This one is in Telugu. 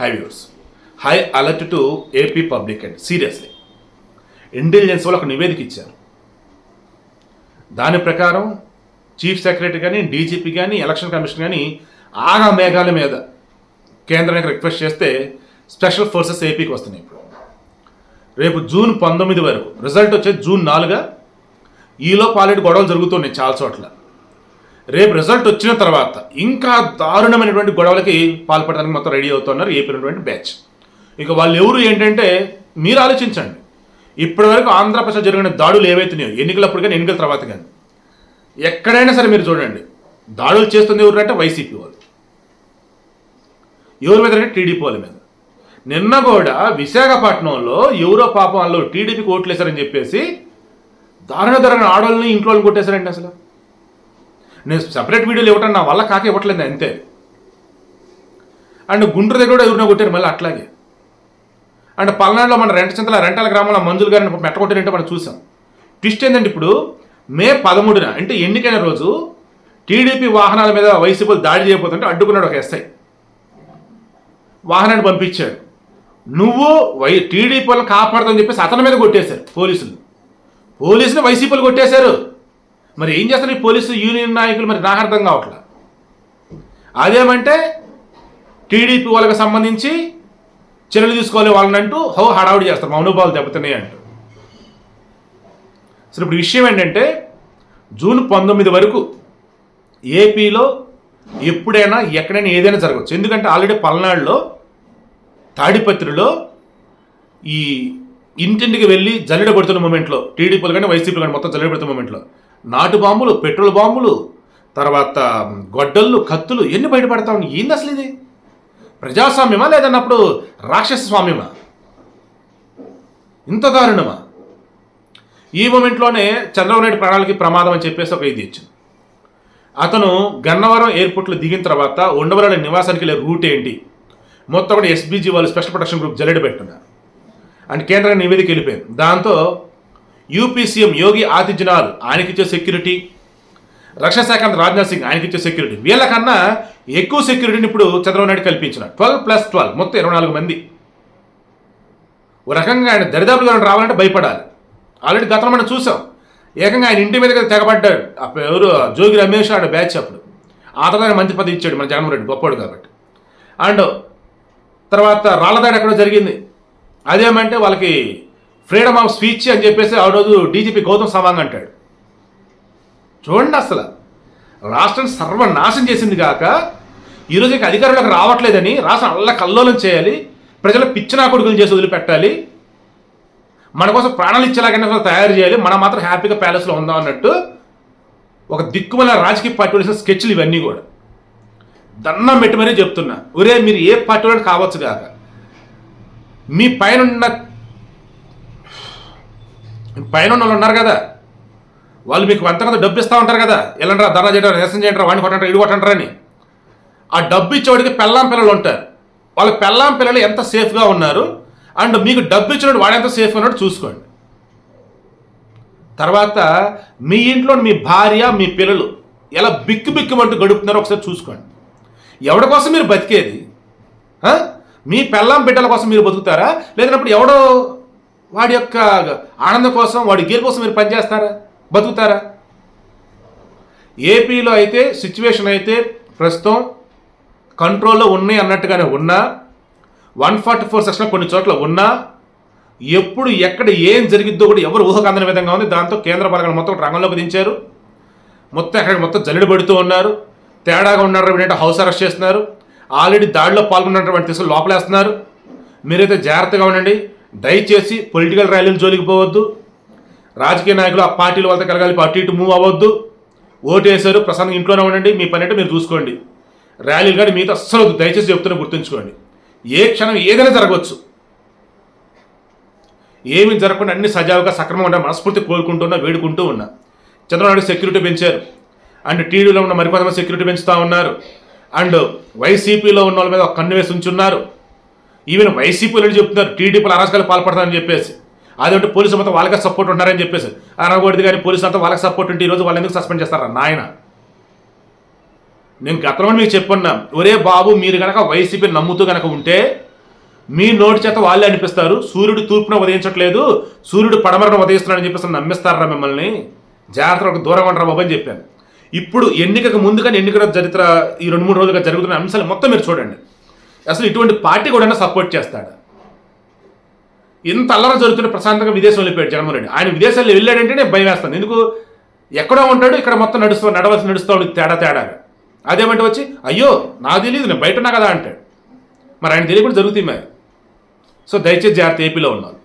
Hi viewers high alert to AP public and seriously intelligence వాళ్ళు ఒక నివేదిక ఇచ్చారు. దాని ప్రకారం చీఫ్ సెక్రటరీ కానీ డీజీపీ కానీ ఎలక్షన్ కమిషన్ కానీ ఆగా మేఘాల మీద కేంద్రానికి రిక్వెస్ట్ చేస్తే స్పెషల్ ఫోర్సెస్ ఏపీకి వస్తున్నాయి ఇప్పుడు. రేపు జూన్ పంతొమ్మిది వరకు. రిజల్ట్ వచ్చేది జూన్ నాలుగా. ఈలోపు ఆల్రెడీ గొడవలు జరుగుతున్నాయి చాలా చోట్ల. రేపు రిజల్ట్ వచ్చిన తర్వాత ఇంకా దారుణమైనటువంటి గొడవలకి పాల్పడడానికి మొత్తం రెడీ అవుతున్నారు ఏపీ బ్యాచ్ ఇక వాళ్ళు ఎవరు ఏంటంటే మీరు ఆలోచించండి. ఇప్పటివరకు ఆంధ్రప్రదేశ్ జరిగిన దాడులు ఏవైతున్నాయో ఎన్నికలప్పుడు కానీ ఎన్నికల తర్వాత కానీ. ఎక్కడైనా సరే మీరు చూడండి. దాడులు చేస్తుంది ఎవరు అంటే వైసీపీ వాళ్ళు. ఎవరి మీద అంటే టీడీపీ వాళ్ళ మీద. నిన్న కూడా విశాఖపట్నంలో ఎవరో పాపం వాళ్ళు టీడీపీకి ఓట్లేశారని చెప్పేసి దారుణ ధరణ ఆడవాళ్ళని ఇంట్లో వాళ్ళు కొట్టేశారండి అసలు. నేను సపరేట్ వీడియోలు ఇవ్వటం నా వల్ల కాక ఇవ్వట్లేదు అంతే. అండ్ గుంటూరు దగ్గర కూడా ఎవరినో కొట్టారు మళ్ళీ అట్లాగే. అండ్ పల్నాడులో మన రెంట చింతల రెంటాల గ్రామంలో మంజులు గారిని మెట్టగొట్టారంటే మనం చూసాం. ట్విస్ట్ ఏంటంటే ఇప్పుడు మే పదమూడున అంటే ఎన్నికైన రోజు టీడీపీ వాహనాల మీద వైసీపీ దాడి చేయబోతుంటే అడ్డుకున్నాడు ఒక ఎస్ఐ. వాహనాన్ని పంపించాడు. నువ్వు వై టీడీపీ వాళ్ళని కాపాడుదని చెప్పేసి అతని మీద కొట్టేశారు పోలీసులు. పోలీసులు వైసీపీలు కొట్టేశారు. మరి ఏం చేస్తారు ఈ పోలీసు యూనియన్ నాయకులు? మరి నాకు అర్థం కావట్లా. అదేమంటే టీడీపీ వాళ్ళకి సంబంధించి చర్యలు తీసుకోవాలి వాళ్ళని అంటూ హో హడావుడి చేస్తారు. మౌనోభావాలు దెబ్బతున్నాయి అంటూ. అసలు ఇప్పుడు విషయం ఏంటంటే జూన్ పంతొమ్మిది వరకు ఏపీలో ఎప్పుడైనా ఎక్కడైనా ఏదైనా జరగవచ్చు. ఎందుకంటే ఆల్రెడీ పల్నాడులో తాడిపత్రిలో ఈ ఇంటింటికి వెళ్ళి జల్లెడ పడుతున్న మూమెంట్లో టీడీపీలు కానీ వైసీపీలు కానీ మొత్తం జల్లెడ పెడుతున్న మూమెంట్లో నాటు బాంబులు పెట్రోల్ బాంబులు తర్వాత గొడ్డళ్ళు కత్తులు ఎన్ని బయటపడతా ఉన్నాయి? ఏంది అసలు ఇది? ప్రజాస్వామ్యమా లేదన్నప్పుడు రాక్షస స్వామ్యమా ఇంత దారుణమా? ఈ మూమెంట్లోనే చంద్రబాబు నాయుడు ప్రాణాలకి ప్రమాదం అని చెప్పేసి ఒక ఇది ఇచ్చింది. అతను గన్నవరం ఎయిర్పోర్ట్లో దిగిన తర్వాత ఉండవరాల నివాసానికి వెళ్ళే రూట్ ఏంటి? మొత్తం కూడా ఎస్బీజీ వాళ్ళు స్పెషల్ ప్రొటెక్షన్ గ్రూప్ జల్లెడ పెట్టున్నారు. అండ్ కేంద్ర నివేదిక వెళ్ళిపోయింది. దాంతో యూపీ సీఎం యోగి ఆదిత్యనాథ్ ఆయనకిచ్చే సెక్యూరిటీ రక్షణ శాఖ మంత్రి రాజ్నాథ్ సింగ్ ఆయనకిచ్చే సెక్యూరిటీ. వీళ్ళకన్నా ఎక్కువ సెక్యూరిటీని ఇప్పుడు చంద్రబాబు నాయుడు కల్పించిన. ట్వెల్వ్ ప్లస్ ట్వెల్వ్ మొత్తం ఇరవై నాలుగు మంది. ఓ రకంగా ఆయన దరిదాపులుగా రావాలంటే భయపడాలి. ఆల్రెడీ గతంలో మనం చూసాం. ఏకంగా ఆయన ఇంటి మీద తెగబడ్డాడు. అప్పుడు ఎవరు? జోగి రమేష్ ఆడ బ్యాచ్ అప్పుడు. ఆ తర్వాత ఆయన మంత్రి పదవి ఇచ్చాడు మన జగన్మోహన్ రెడ్డి గొప్పవాడు కాబట్టి. అండ్ తర్వాత రాళ్ళదాడి ఎక్కడో జరిగింది. అదేమంటే వాళ్ళకి ఫ్రీడమ్ ఆఫ్ స్పీచ్ అని చెప్పేసి ఆ రోజు డీజీపీ గౌతమ్ సవాంగ్ అంటాడు. చూడండి అసలు. రాష్ట్రం సర్వనాశం చేసింది కాక ఈరోజు ఇక అధికారులకు రావట్లేదని రాష్ట్రం అల్ల కల్లోలం చేయాలి ప్రజల పిచ్చినా కొడుకులు చేసి వదిలిపెట్టాలి మన కోసం ప్రాణాలు ఇచ్చేలాగైనా అసలు తయారు చేయాలి మనం మాత్రం హ్యాపీగా ప్యాలెస్లో ఉందాం అన్నట్టు ఒక దిక్కుమల రాజకీయ పార్టీ వేసిన స్కెచ్లు ఇవన్నీ కూడా. దన్నం పెట్టి మరీ చెప్తున్నా. ఒరే మీరు ఏ పార్టీ కావచ్చు కాక మీ పైన పైన ఉన్న వాళ్ళు ఉన్నారు కదా. వాళ్ళు మీకు అంత డబ్బు ఇస్తూ ఉంటారు కదా. ఎలాంటారా ధర్నా చేయడం నిరసన చేయడం వాడిని కొట్టంటారు ఇడు కొట్టంటారని ఆ డబ్బు ఇచ్చేవాడికి పెళ్ళాం పిల్లలు ఉంటారు. వాళ్ళ పెళ్ళాం పిల్లలు ఎంత సేఫ్గా ఉన్నారు? అండ్ మీకు డబ్బు ఇచ్చినట్టు వాడు ఎంత సేఫ్గా ఉన్నాడు చూసుకోండి. తర్వాత మీ ఇంట్లో మీ భార్య మీ పిల్లలు ఎలా బిక్కు బిక్కుమంటూ గడుపుతున్నారో ఒకసారి చూసుకోండి. ఎవడి కోసం మీరు బతికేది? మీ పెళ్ళాం బిడ్డల కోసం మీరు బతుకుతారా? లేదన్నప్పుడు ఎవడో వాడి యొక్క ఆనందం కోసం వాడి గేర్ కోసం మీరు పనిచేస్తారా? బతుకుతారా? ఏపీలో అయితే సిచ్యువేషన్ అయితే ప్రస్తుతం కంట్రోల్లో ఉన్నాయి అన్నట్టుగానే ఉన్నా వన్ ఫార్టీ ఫోర్ సెక్షన్ కొన్ని చోట్ల ఉన్నా ఎప్పుడు ఎక్కడ ఏం జరిగిద్దో కూడా ఎవరు ఊహకు అందని విధంగా ఉంది. దాంతో కేంద్ర బలగాలు మొత్తం రంగంలోకి దించారు. మొత్తం ఎక్కడ మొత్తం జల్లెడ పడుతూ ఉన్నారు. తేడాగా ఉన్నారు ఏంటంటే హౌస్ అరెస్ట్ చేస్తున్నారు. ఆల్రెడీ దాడిలో పాల్గొన్నటువంటి తీసుకుని లోపలేస్తున్నారు. మీరైతే జాగ్రత్తగా ఉండండి. దయచేసి పొలిటికల్ ర్యాలీలు జోలికి పోవద్దు. రాజకీయ నాయకులు ఆ పార్టీల వల్ల కలగాలి అటు ఇటు మూవ్ అవ్వద్దు. ఓటు వేశారు ప్రశాంతంగా ఇంట్లోనే ఉండండి మీ పని అంటే మీరు చూసుకోండి. ర్యాలీలు కానీ మీతో అస్సలు వద్దు. దయచేసి చెప్తున్నా గుర్తుంచుకోండి. ఏ క్షణం ఏదైనా జరగవచ్చు. ఏమి జరగకుండా అన్ని సజావుగా సక్రమంగా ఉండాలి మనస్ఫూర్తి కోరుకుంటున్నా వేడుకుంటూ ఉన్నా. చంద్రబాబు సెక్యూరిటీ పెంచారు. అండ్ టీడీలో ఉన్న మరికొంతమంది సెక్యూరిటీ పెంచుతూ ఉన్నారు. అండ్ వైసీపీలో ఉన్న వాళ్ళ మీద ఒక కన్ను వేసి ఉంచున్నారు. ఈవెన్ వైసీపీలో చెప్తున్నారు టీడీపీలో అరాచకాలు పాల్పడతారని చెప్పేసి. అదేంటి పోలీసు మొత్తం వాళ్ళకే సపోర్ట్ ఉన్నారని చెప్పేసి. అనకూడదు కానీ పోలీసు అంతా వాళ్ళకి సపోర్ట్ ఉంటే ఈరోజు వాళ్ళు ఎందుకు సస్పెండ్ చేస్తారా? నాయన. నేను గతంలో మీకు చెప్పున్నా ఒరే బాబు మీరు కనుక వైసీపీ నమ్ముతూ కనుక ఉంటే మీ నోటి చేత వాళ్ళే అనిపిస్తారు. సూర్యుడు తూర్పున ఉదయించట్లేదు సూర్యుడు పడమరన ఉదయిస్తున్నాడని చెప్పేసి నమ్మిస్తారా మిమ్మల్ని? జాగ్రత్తగా దూరం ఉండరా బాబు అని చెప్పాను. ఇప్పుడు ఎన్నికకు ముందుగా ఎన్నికల చరిత్ర ఈ రెండు మూడు రోజులుగా జరుగుతున్న అంశాలు మొత్తం మీరు చూడండి. అసలు ఇటువంటి పార్టీ కూడా సపోర్ట్ చేస్తాడు. ఇంత అల్లర జరుగుతుంటే ప్రశాంతంగా విదేశం వెళ్ళిపోయాడు జగన్మోహన్ రెడ్డి. ఆయన విదేశాల్లో వెళ్ళాడంటే నేను భయం వేస్తాను. ఎందుకు? ఎక్కడో ఉంటాడు ఇక్కడ మొత్తం నడుస్తూ నడవలసి నడుస్తాడు ఉంది తేడా తేడాగా. అదేమంటే వచ్చి అయ్యో నాకు తెలియదు నేను బయట ఉన్నా కదా అంటాడు. మరి ఆయన తెలియకుండా జరుగుతాయి మరి. సో దయచేసి జాగ్రత్త ఏపీలో ఉన్నాను